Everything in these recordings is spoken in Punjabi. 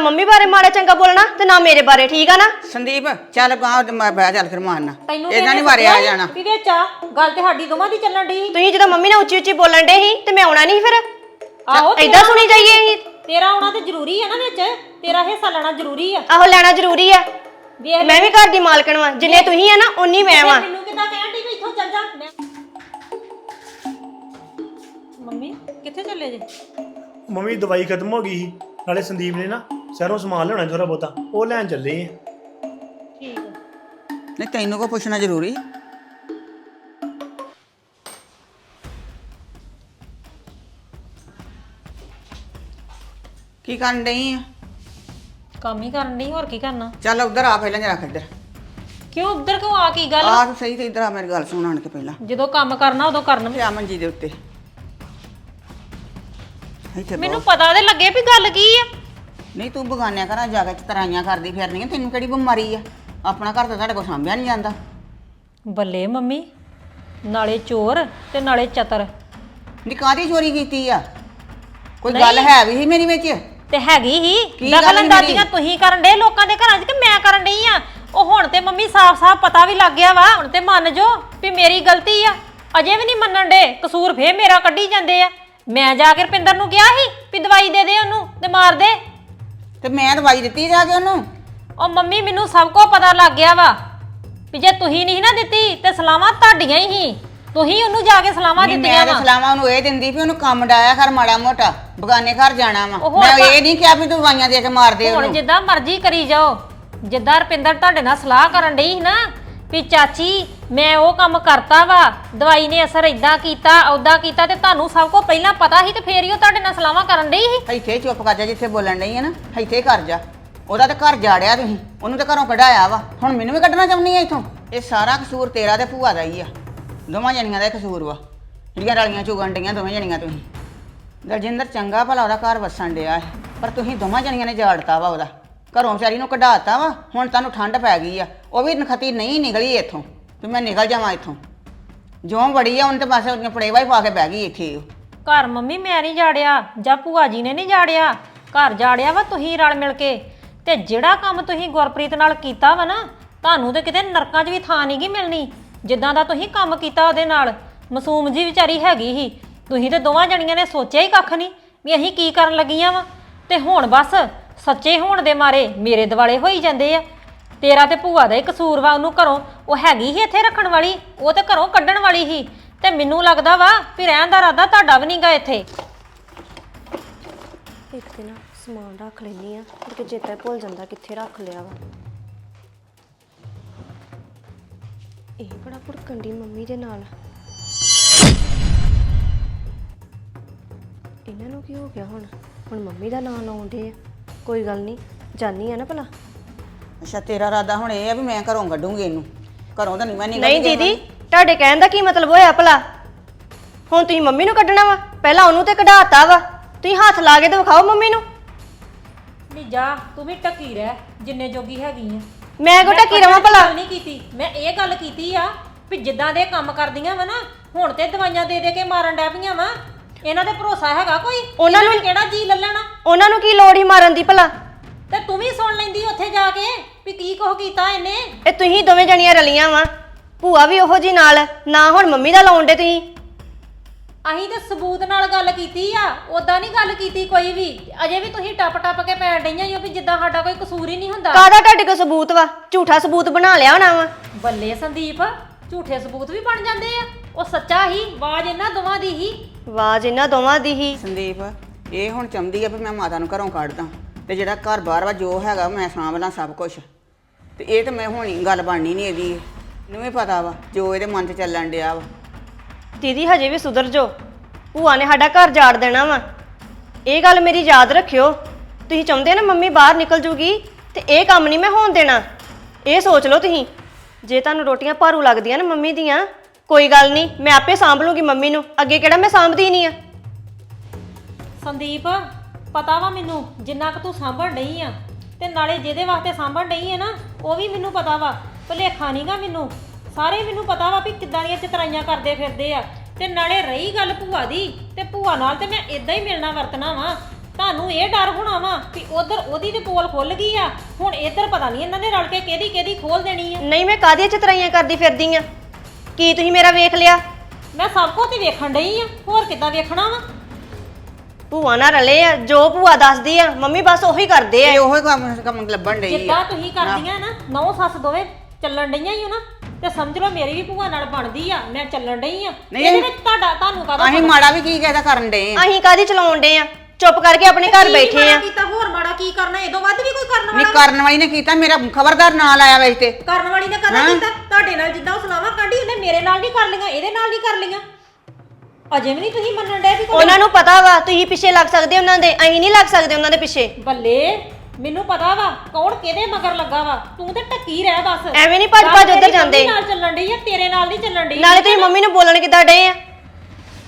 ਮੰਮੀ ਬਾਰੇ ਮਾੜਾ ਚੰਗਾ ਬੋਲਣਾ ਤੇ ਨਾ ਮੇਰੇ ਬਾਰੇ ਠੀਕ ਆ ਨਾ? ਸੰਦੀਪ ਚੱਲ ਗਾਂ ਮੈਂ ਬਹਿ ਚੱਲ ਫਿਰ ਮਾਰਨਾ ਤੈਨੂੰ ਇਹਨਾਂ ਨਹੀਂ ਕਿਹਨੇ ਮਾਰਿਆ ਸੱਦਿਆ ਜਾਣਾ। ਵੀ ਵਿੱਚ ਆ? ਗੱਲ ਤੇ ਸਾਡੀ ਦੋਵਾਂ ਦੀ ਚੱਲਣ ਦੀ ਤੁਸੀਂ ਜਦੋਂ ਮੰਮੀ ਨਾਲ ਉੱਚੀ ਉੱਚੀ ਬੋਲਣ ਡੇ ਸੀ ਤੇ ਮੈਂ ਆਉਣਾ ਨਹੀਂ ਫਿਰ? ਆਹੋ ਤੇਰਾ- ਸੁਣੀ ਜਾਈਏ ਅਸੀਂ। ਤੇਰਾ ਆਉਣਾ ਤੇ ਜ਼ਰੂਰੀ ਹੈ ਨਾ ਵਿੱਚ। ਤੇਰਾ ਹਿੱਸਾ ਲੈਣਾ ਜ਼ਰੂਰੀ ਆ। ਆਹੋ ਲੈਣਾ ਜ਼ਰੂਰੀ ਆ। ਵੇਖ ਮੈਂ ਵੀ ਘਰ ਦੀ ਮਾਲਕਣ ਵਾਂ ਜਿੰਨੇ ਤੁਸੀਂ ਆ ਨਾ ਉਨੀ ਮੈਂ ਵਾਂ। ਮੈਨੂੰ ਕਿਦਾਂ ਕਹਿਣ ਦੀ ਵੀ ਇੱਥੋਂ ਚੱਲ ਜਾ। ਮੈਂ ਮੰਮੀ ਕਿੱਥੇ ਚੱਲੇ ਜੇ? ਮੰਮੀ ਦਵਾਈ ਖਤਮ ਹੋ ਗਈ ਸੀ। ਨਾਲੇ ਸੰਦੀਪ ਨੇ ਨਾ ਸ਼ਹਿਰੋਂ ਸਮਾਨ ਲਿਆਉਣਾ ਥੋੜਾ ਬਹੁਤਾ ਉਹ ਲੈਣ ਚੱਲੇ ਆ। ਠੀਕ ਆ। ਨਹੀਂ ਤੈਨੂੰ ਕੋ ਪੁੱਛਣਾ ਜ਼ਰੂਰੀ? ਕੀ ਕਰਨ ਡਈ ਆ? ਕੰਮ ਹੀ ਕਰਨ ਦੀ ਹੋਰ ਕੀ ਕਰਨਾ? ਚੱਲ ਉਧਰ ਆ ਪਹਿਲਾਂ ਜਰਾ ਇੱਧਰ ਕਿਉਂ ਉੱਧਰ ਕਿਉਂ ਆ? ਕੀ ਗੱਲ? ਆ ਤੂੰ ਸਹੀ ਤੇ ਇੱਧਰ ਆ ਮੇਰੀ ਗੱਲ ਸੁਣ ਆਣ ਕੇ ਪਹਿਲਾਂ। ਜਦੋਂ ਕੰਮ ਕਰਨਾ ਉਦੋਂ ਕਰਨ। ਤੇ ਆ ਮੰਜੀ ਦੇ ਉੱਤੇ। ਇੱਥੇ ਮੈਨੂੰ ਪਤਾ ਤੇ ਲੱਗੇ ਵੀ ਗੱਲ ਕੀ ਆ। ਨਹੀਂ ਤੂੰ ਬਗਾਨਿਆਂ ਘਰਾਂ ਜਾ ਕੇ ਤਰਾਈਆਂ ਕਰਦੀ ਫਿਰਨੀ ਆ ਤੈਨੂੰ ਕਿਹੜੀ ਬਿਮਾਰੀ ਆ? ਆਪਣਾ ਘਰ ਤਾਂ ਤੁਹਾਡੇ ਕੋਲ ਸਾਂਭਿਆ ਨਹੀਂ ਜਾਂਦਾ। ਬੱਲੇ ਮੰਮੀ ਨਾਲੇ ਚੋਰ ਤੇ ਨਾਲੇ ਚਤਰ। ਨੀ ਕਾਹਦੀ ਚੋਰੀ ਕੀਤੀ ਆ? ਕੋਈ ਗੱਲ ਹੈ ਵੀ ਸੀ ਮੇਰੀ ਵਿੱਚ? ਤੇ ਹੈਗੀ ਹੀ ਕੀ ਗੱਲ ਮੇਰੀ? ਤੁਸੀਂ ਕਰਨ ਡੇ ਲੋਕਾਂ ਦੇ ਘਰਾਂ 'ਚ ਕਿ ਮੈਂ ਕਰਨ ਡਈ ਆ? ਉਹ ਹੁਣ ਤੇ ਮੰਮੀ ਸਾਫ਼-ਸਾਫ਼ ਪਤਾ ਵੀ ਲੱਗ ਗਿਆ ਵਾ ਹੁਣ ਤੇ ਮੰਨ ਜੋ ਵੀ ਮੇਰੀ ਗਲਤੀ ਆ। ਅਜੇ ਵੀ ਨਹੀਂ ਮੰਨਣ ਡੇ ਕਸੂਰ ਫੇਰ ਮੇਰਾ ਕੱਢੀ ਜਾਂਦੇ ਆ। ਮੈਂ ਜਾ ਕੇ ਰਪਿੰਦਰ ਨੂੰ ਕਿਹਾ ਸੀ ਵੀ ਦਵਾਈ ਦੇ ਦੇ ਉਹਨੂੰ ਤੇ ਮਾਰ ਦੇ। ਤੇ ਮੈਂ ਦਵਾਈ ਦਿੱਤੀ ਜਾ ਕੇ ਉਹਨੂੰ? ਉਹ ਮੰਮੀ ਮੈਨੂੰ ਸਭ ਕੁਝ ਪਤਾ ਲੱਗ ਗਿਆ ਵਾ ਵੀ ਜੇ ਤੁਸੀਂ ਨਹੀਂ ਨਾ ਦਿੱਤੀ ਤੇ ਸਲਾਮਾਂ ਤੁਹਾਡੀਆਂ ਹੀ ਸੀ। ਤੁਸੀਂ ਉਹਨੂੰ ਜਾ ਕੇ ਸਲਾਮਾਂ ਨਹੀਂ, ਦਿੱਤੀਆਂ ਮੈਂ ਤਾਂ ਵਾ। ਸਲਾਮਾਂ ਉਹਨੂੰ ਇਹ ਦਿੰਦੀ ਵੀ ਉਹਨੂੰ ਕੰਮ ਡਾਇਆ ਕਰ ਮਾੜਾ ਮੋਟਾ ਬਗਾਨੇ ਘਰ ਜਾਣਾ ਵਾ। ਉਹ ਮੈਂ ਇਹ ਨਹੀਂ ਕਿਹਾ ਵੀ ਤੂੰ ਦਵਾਈਆਂ ਦੇ ਕੇ ਮਾਰ ਦੇ ਹੁਣ ਉਹਨੂੰ। ਜਿੱਦਾਂ ਮਰਜ਼ੀ ਕਰੀ ਜਾਓ। ਜਿੱਦਾਂ ਰਪਿੰਦਰ ਤੁਹਾਡੇ ਨਾਲ ਸਲਾਹ ਕਰਨ ਡਈ ਸੀ ਨਾ ਵੀ ਚਾਚੀ ਮੈਂ ਉਹ ਕੰਮ ਕਰਤਾ ਵਾ, ਦਵਾਈ ਨੇ ਅਸਰ ਇਦਾਂ ਕੀਤਾ ਉਦਾਂ ਕੀਤਾ ਤੇ ਤੁਹਾਨੂੰ ਸਭ ਕੁਝ ਪਹਿਲਾਂ ਪਤਾ ਸੀ ਤੇ ਫੇਰ ਹੀ ਉਹ ਤੁਹਾਡੇ ਨਾਲ ਸਲਾਹਾਂ ਕਰਨ ਡਈ ਸੀ? ਇੱਥੇ ਚੁੱਪ ਕਰ ਜਾ ਜਿੱਥੇ ਬੋਲਣ ਡਈ ਹੈ ਨਾ, ਇੱਥੇ ਕਰ ਜਾ। ਉਹਦਾ ਤਾਂ ਘਰ ਜਾੜਿਆ ਤੁਸੀਂ, ਉਹਨੂੰ ਤਾਂ ਘਰੋਂ ਕਢਾਇਆ ਵਾ। ਹੁਣ ਮੈਨੂੰ ਵੀ ਕੱਢਣਾ ਚਾਹੁੰਦੀ ਆ ਇੱਥੋਂ? ਇਹ ਸਾਰਾ ਕਸੂਰ ਤੇਰਾ ਤੇ ਭੂਆ ਦਾ ਹੀ ਆ। ਦੋਵਾਂ ਜਣੀਆਂ ਦਾ ਹੀ ਕਸੂਰ ਵਾ। ਜਿਹੜੀਆਂ ਰਲੀਆਂ ਚੁਗਣ ਡਈਆਂ ਦੋਵੇਂ ਜਣੀਆਂ ਤੁਸੀਂ। ਦਲਜਿੰਦਰ ਚੰਗਾ ਭਲਾ ਉਹਦਾ ਘਰ ਵਸਣ ਡਿਆ ਹੈ ਪਰ ਤੁਸੀਂ ਦੋਵਾਂ ਜਣੀਆਂ ਨੇ ਜਾੜਤਾ ਵਾ ਉਹਦਾ। ਘਰੋਂ ਵਿਚਾਰੀ ਨੂੰ ਕਢਾਤਾ ਵਾ, ਹੁਣ ਤੁਹਾਨੂੰ ਠੰਡ ਪੈ ਗਈ ਆ। ਉਹ ਵੀ ਨਖਤੀ ਨਹੀਂ ਨਿਕਲੀ ਇੱਥੋਂ। ਵੀ ਮੈਂ ਨਿਕਲ ਜਾਵਾਂ ਇੱਥੋਂ। ਜਿਉਂ ਬੜੀ ਆ, ਉਹਨੇ ਤੇ ਬਸ ਉਹਨੇ ਪੜੇਵਾ ਹੀ ਪਾ ਕੇ ਬਹਿ ਗਈ ਇੱਥੇ। ਉਹ ਘਰ ਮੰਮੀ ਮੈਂ ਨਹੀਂ ਜਾੜਿਆ, ਜਾਂ ਭੂਆ ਜੀ ਨੇ ਨਹੀਂ ਜਾੜਿਆ। ਘਰ ਜਾੜਿਆ ਵਾ ਤੁਸੀਂ ਰਲ ਮਿਲ ਕੇ। ਤੇ ਜਿਹੜਾ ਕੰਮ ਤੁਸੀਂ ਗੁਰਪ੍ਰੀਤ ਨਾਲ ਕੀਤਾ ਵਾ ਨਾ, ਤੁਹਾਨੂੰ ਤੇ ਕਿਤੇ ਨਰਕਾਂ 'ਚ ਵੀ ਥਾਂ ਨਹੀਂ ਮਿਲਣੀ। ਜਿੱਦਾਂ ਦਾ ਤੁਸੀਂ ਕੰਮ ਕੀਤਾ ਉਹਦੇ ਨਾਲ, ਮਾਸੂਮ ਜੀ ਵਿਚਾਰੀ ਹੈਗੀ ਹੀ ਤੁਸੀਂ ਤੇ ਦੋਵਾਂ ਜਣੀਆਂ ਨੇ ਸੋਚਿਆ ਹੀ ਕੱਖ ਨਹੀਂ ਵੀ ਅਸੀਂ ਕੀ ਕਰਨ ਲੱਗੀਆਂ ਵਾ। ਤੇ ਹੁਣ ਬਸ ਸੱਚੇ ਹੋਣ ਦੇ ਮਾਰੇ ਮੇਰੇ ਦਿਵਾਲੇ ਹੋਈ ਜਾਂਦੇ ਆ। ਤੇਰਾ ਤੇ ਭੂਆ ਦਾ ਹੀ ਕਸੂਰ ਵਾ, ਉਹਨੂੰ ਘਰੋਂ, ਉਹ ਹੈਗੀ ਹੀ ਇੱਥੇ ਰੱਖਣ ਵਾਲੀ, ਉਹ ਤੇ ਘਰੋਂ ਕੱਢਣ ਵਾਲੀ ਹੀ ਤੇ ਮੈਨੂੰ ਲੱਗਦਾ ਵਾ ਵੀ ਰਹਿਣ ਦਾ ਇਰਾਦਾ ਤੁਹਾਡਾ ਵੀ ਨਹੀਂਗਾ ਇੱਥੇ। ਇੱਕ ਤੇ ਨਾ ਸਮਾਨ ਰੱਖ ਲੈਣੀ ਆ porque ਚੇਤਾ ਹੀ ਭੁੱਲ ਜਾਂਦਾ ਕਿੱਥੇ ਰੱਖ ਲਿਆ ਵਾ। ਇਹ ਬੜਾ ਭੁੜਕਣ ਦੀ ਮੰਮੀ ਦੇ ਨਾਲ। ਇਹਨਾਂ ਨੂੰ ਕੀ ਹੋ ਗਿਆ ਹੁਣ? ਹੁਣ ਮੰਮੀ ਦਾ ਨਾਂ ਲਾਉਂਦੇ ਆ। ਕੋਈ ਗੱਲ ਨਹੀਂ ਜਾਨੀ ਆ ਨਾ ਭਲਾ। ਅੱਛਾ ਤੇਰਾ ਇਰਾਦਾ ਹੁਣ ਇਹ ਆ ਵੀ ਮੈਂ ਘਰੋਂ ਕੱਢੂੰਗੀ ਇਹਨੂੰ। ਘਰੋਂ ਤਾਂ ਨਹੀਂ ਮੈਂ ਨਿਕਲ ਨਹੀਂ ਦੀਦੀ ਤੁਹਾਡੇ ਕਹਿਣ ਦਾ ਕੀ ਮਤਲਬ ਹੋਇਆ ਭਲਾ? ਹੁਣ ਤੁਸੀਂ ਮੰਮੀ ਨੂੰ ਕੱਢਣਾ ਵਾ ਪਹਿਲਾਂ ਉਹਨੂੰ ਤੇ ਕਢਾਤਾ ਵਾ। ਤੁਸੀਂ ਹੱਥ ਲਾ ਕੇ ਤੇ ਵਿਖਾਓ ਮੰਮੀ ਨੂੰ। ਨਹੀਂ ਜਾ ਤੂੰ ਵੀ ਟੱਕੀ ਰਹਿ ਜਿੰਨੇ ਜੋਗੀ ਹੈਗੀ ਆ। ਮੈਂ ਕੋ ਟੱਕੀ ਰਵਾਂ ਭਲਾ? ਨਹੀਂ ਕੀਤੀ। ਮੈਂ ਇਹ ਗੱਲ ਕੀਤੀ ਆ ਵੀ ਜਿੱਦਾਂ ਦੇ ਕੰਮ ਕਰਦੀਆਂ ਵਾ ਨਾ ਹੁਣ ਤੇ ਦਵਾਈਆਂ ਦੇ ਦੇ ਕੇ ਮਾਰਨ ਡੈ ਪਈਆਂ ਵਾ। ਇਹਨਾਂ ਤੇ ਭਰੋਸਾ ਹੈਗਾ ਕੋਈ? ਉਹਨਾਂ ਨੇ ਕਿਹੜਾ ਜੀ ਲੱਲਣਾ ਉਹਨਾਂ ਨੂੰ ਕੀ ਲੋੜ ਹੀ ਮਾਰਨ ਦੀ ਭਲਾ? ਤੇ ਤੂੰ ਵੀ ਸੁਣ ਲੈਂਦੀ ਉੱਥੇ ਜਾ ਕੇ ਵੀ ਕੀ ਕੁਛ ਕੀਤਾ ਇਹਨੇ। ਇਹ ਤੁਸੀਂ ਦੋਵੇਂ ਜਣੀਆਂ ਰਲੀਆਂ ਵਾ। ਭੂਆ ਵੀ ਉਹੋ ਜੀ ਨਾਲ ਨਾ ਹੁਣ ਮੰਮੀ ਦਾ ਲਾਉਣ ਦੇ ਤੁਸੀਂ। ਅਸੀਂ ਤੇ ਸਬੂਤ ਨਾਲ ਗੱਲ ਕੀਤੀ ਆ ਉਦਾਂ ਨਹੀਂ ਗੱਲ ਕੀਤੀ ਕੋਈ ਵੀ। ਅਜੇ ਵੀ ਤੁਸੀਂ ਟੱਪ ਟੱਪ ਕੇ ਪੈਣ ਡਈਆਂ ਹੀ ਹੋ ਵੀ ਜਿੱਦਾਂ ਸਾਡਾ ਕੋਈ ਕਸੂਰ ਹੀ ਨਹੀਂ ਹੁੰਦਾ। ਕਾਹਦਾ ਤੁਹਾਡੇ ਕੋਲ ਸਬੂਤ ਵਾ? ਝੂਠਾ ਸਬੂਤ ਬਣਾ ਲਿਆ ਹੋਣਾ ਵਾ। ਬੱਲੇ ਸੰਦੀਪ ਝੂਠੇ ਸਬੂਤ ਵੀ ਬਣ ਜਾਂਦੇ ਆ। ਉਹ ਸੱਚਾ ਹੀ ਆਵਾਜ਼ ਇਹਨਾਂ ਦੋਵਾਂ ਦੀ ਹੀ। ਆਵਾਜ਼ ਇਹਨਾਂ ਦੋਵਾਂ ਦੀ ਹੀ। ਸੰਦੀਪ ਇਹ ਹੁਣ ਚਾਹੁੰਦੀ ਆ ਵੀ ਮੈਂ ਮਾਤਾ ਨੂੰ ਘਰੋਂ ਕੱਢਦਾ। ਤੇ ਜਿਹੜਾ ਘਰ ਬਾਹਰ ਵਾ ਜੋ ਹੈਗਾ ਮੈਂ ਸਾਂਭ ਲਾਂ ਸਭ ਕੁਝ ਤੇ ਇਹ ਤੇ ਮੈਂ ਹੋਣੀ ਗੱਲ ਬਣਨੀ ਨਹੀਂ ਇਹਦੀ ਇਹਨੂੰ ਵੀ ਪਤਾ ਵਾ ਜੋ ਇਹਦੇ ਮਨ 'ਚ ਚੱਲਣ ਡਿਆ ਵਾ। ਦੀਦੀ ਹਜੇ ਵੀ ਸੁਧਰ ਜੋ ਭੂਆ ਨੇ ਸਾਡਾ ਘਰ ਜਾੜ ਦੇਣਾ ਵਾ। ਇਹ ਗੱਲ ਮੇਰੀ ਯਾਦ ਰੱਖਿਓ। ਤੁਸੀਂ ਚਾਹੁੰਦੇ ਨਾ ਮੰਮੀ ਬਾਹਰ ਨਿਕਲ ਜੂਗੀ ਤੇ ਇਹ ਕੰਮ ਨਹੀਂ ਮੈਂ ਹੋਣ ਦੇਣਾ। ਇਹ ਸੋਚ ਲਓ ਤੁਸੀਂ। ਜੇ ਤੁਹਾਨੂੰ ਰੋਟੀਆਂ ਭਾਰੂ ਲੱਗਦੀਆਂ ਨਾ ਮੰਮੀ ਦੀਆਂ ਕੋਈ ਗੱਲ ਨਹੀਂ ਮੈਂ ਆਪੇ ਸਾਂਭ ਲੂੰਗੀ ਮੰਮੀ ਨੂੰ। ਅੱਗੇ ਕਿਹੜਾ ਮੈਂ ਸਾਂਭਦੀ ਨਹੀਂ ਆ। ਸੰਦੀਪ ਪਤਾ ਵਾ ਮੈਨੂੰ ਜਿੰਨਾ ਕੁ ਤੂੰ ਸਾਂਭਣ ਡਈ ਆ ਤੇ ਨਾਲੇ ਜਿਹਦੇ ਵਾਸਤੇ ਸਾਂਭਣ ਡਈ ਆ ਨਾ ਉਹ ਵੀ ਮੈਨੂੰ ਪਤਾ ਵਾ ਭੁਲੇਖਾ ਨਹੀਂਗਾ ਮੈਨੂੰ। ਸਾਰੇ ਮੈਨੂੰ ਪਤਾ ਵਾ ਵੀ ਕਿੱਦਾਂ ਦੀਆਂ ਚਤਰਾਈਆਂ ਕਰਦੇ ਫਿਰਦੇ ਆ। ਤੇ ਨਾਲੇ ਰਹੀ ਗੱਲ ਭੂਆ ਦੀ ਤੇ ਭੂਆ ਨਾਲ ਤੇ ਮੈਂ ਇਦਾਂ ਹੀ ਮਿਲਣਾ ਵਰਤਣਾ ਵਾ। ਤੁਹਾਨੂੰ ਇਹ ਡਰ ਹੋਣਾ ਵਾ ਕਿ ਉਧਰ ਉਹਦੀ ਤੇ ਪੋਲ ਖੁੱਲ ਗਈ ਆ ਹੁਣ ਇੱਧਰ ਪਤਾ ਨਹੀਂ ਇਹਨਾਂ ਨੇ ਰਲ ਕੇ ਕਿਹਦੀ ਕਿਹਦੀ ਖੋਲ ਦੇਣੀ ਆ। ਨਹੀਂ ਮੈਂ ਕਾਹਦੀਆਂ ਚਤਰਾਈਆਂ ਕਰਦੀ ਫਿਰਦੀ ਆ? ਕੀ ਤੁਸੀਂ ਮੇਰਾ ਵੇਖ ਲਿਆ? ਮੈਂ ਸਭ ਕੁਝ ਤੇ ਵੇਖਣ ਡਈ ਆ ਹੋਰ ਕਿੱਦਾਂ ਵੇਖਣਾ ਵਾ? ਭੂਆ ਨਾਲ ਰਲੇ ਆ ਜੋ ਭੂਆ ਦੱਸਦੀ ਆ ਮੰਮੀ ਬਸ ਉਹੀ ਕਰਦੇ ਆ। ਇਹ ਉਹੀ ਕੰਮ ਕੰਮ ਲੱਭਣ ਡਈ ਜਿੱਦਾਂ ਆ ਤੁਸੀਂ ਕਰਦੀਆਂ ਨਾ ਨੌ ਸੱਸ ਦੋਵੇਂ ਚੱਲਣ ਡਈਆਂ ਹੀ ਹੋ ਨਾ ਤੇ ਸਮਝ ਲਓ ਮੇਰੀ ਵੀ ਭੂਆ ਨਾਲ ਬਣਦੀ ਆ ਮੈਂ ਚੱਲਣ ਡਈ ਆ। ਨਹੀਂ, ਇਹਦੇ ਵਿੱਚ ਤੁਹਾਡਾ ਤੁਹਾਨੂੰ ਕਾਹਦਾ ਅਸੀਂ ਮਾੜਾ ਵੀ ਕੀ ਕਹਿਦਾ ਕਰਨ ਡਏ ਆ? ਅਸੀਂ ਕਾਹਦੀ ਚਲਾਉਣ ਡੇ ਆ? ਚੁੱਪ ਕਰਕੇ ਆਪਣੇ ਘਰ ਬੈਠੇ ਆ। ਕੀਤਾ ਹੋਰ ਮਾੜਾ ਕੀ ਕਰਨਾ ਇਹਦੋਂ ਵੱਧ ਵੀ ਕੋਈ ਕਰਨ ਨਹੀਂ ਵਾਲਾ ਕਰਨ ਵਾਲੀ ਨੇ ਕੀਤਾ ਮੇਰਾ ਖਬਰਦਾਰ ਨਾਂ ਲਾਇਆ ਵਿੱਚ ਤੇ ਕਰਨ ਵਾਲੀ ਨੇ ਕਦਾ ਕੀਤਾ? ਤੁਹਾਡੇ ਨਾਲ ਜਿੱਦਾਂ ਉਹ ਸਲਾਵਾ ਕਾਂਢੀ ਉਹਨੇ ਮੇਰੇ ਨਾਲ ਨਹੀਂ ਕਰ ਲਈਆਂ ਇਹਦੇ ਨਾਲ ਨਹੀਂ ਕਰ ਲਈਆਂ? ਅਜੇ ਵੀ ਨਹੀਂ ਤੁਸੀਂ ਮੰਨਣ ਡੇ ਵੀ ਕੋਈ ਉਹਨਾਂ ਨੂੰ ਪਤਾ ਵਾ ਤੁਸੀਂ ਪਿੱਛੇ ਲੱਗ ਸਕਦੇ ਉਹਨਾਂ ਦੇ ਅਸੀਂ ਨਹੀਂ ਲੱਗ ਸਕਦੇ ਉਹਨਾਂ ਦੇ ਪਿੱਛੇ। ਬੱਲੇ ਮੈਨੂੰ ਪਤਾ ਵਾ ਕੌਣ ਕਿਹਦੇ ਮਗਰ ਲੱਗਾ ਵਾ ਤੂੰ ਤੇ ਟੱਕੀ ਰਹਿ ਬਸ। ਐਵੇਂ ਨੀ ਭੱਜ- ਗੱਲ ਭੱਜ ਉੱਧਰ ਤੇਰੀ ਜਾਂਦੇ। ਮੰਮੀ ਨਾਲ ਚੱਲਣ ਡਈ ਆ ਤੇਰੇ ਨਾਲ ਨਹੀਂ ਚੱਲਣ ਡਈ। ਨਾਲੇ ਤੁਸੀਂ ਮੰਮੀ ਨੂੰ ਬੋਲਣ ਕਿੱਦਾਂ ਡੇ ਆ?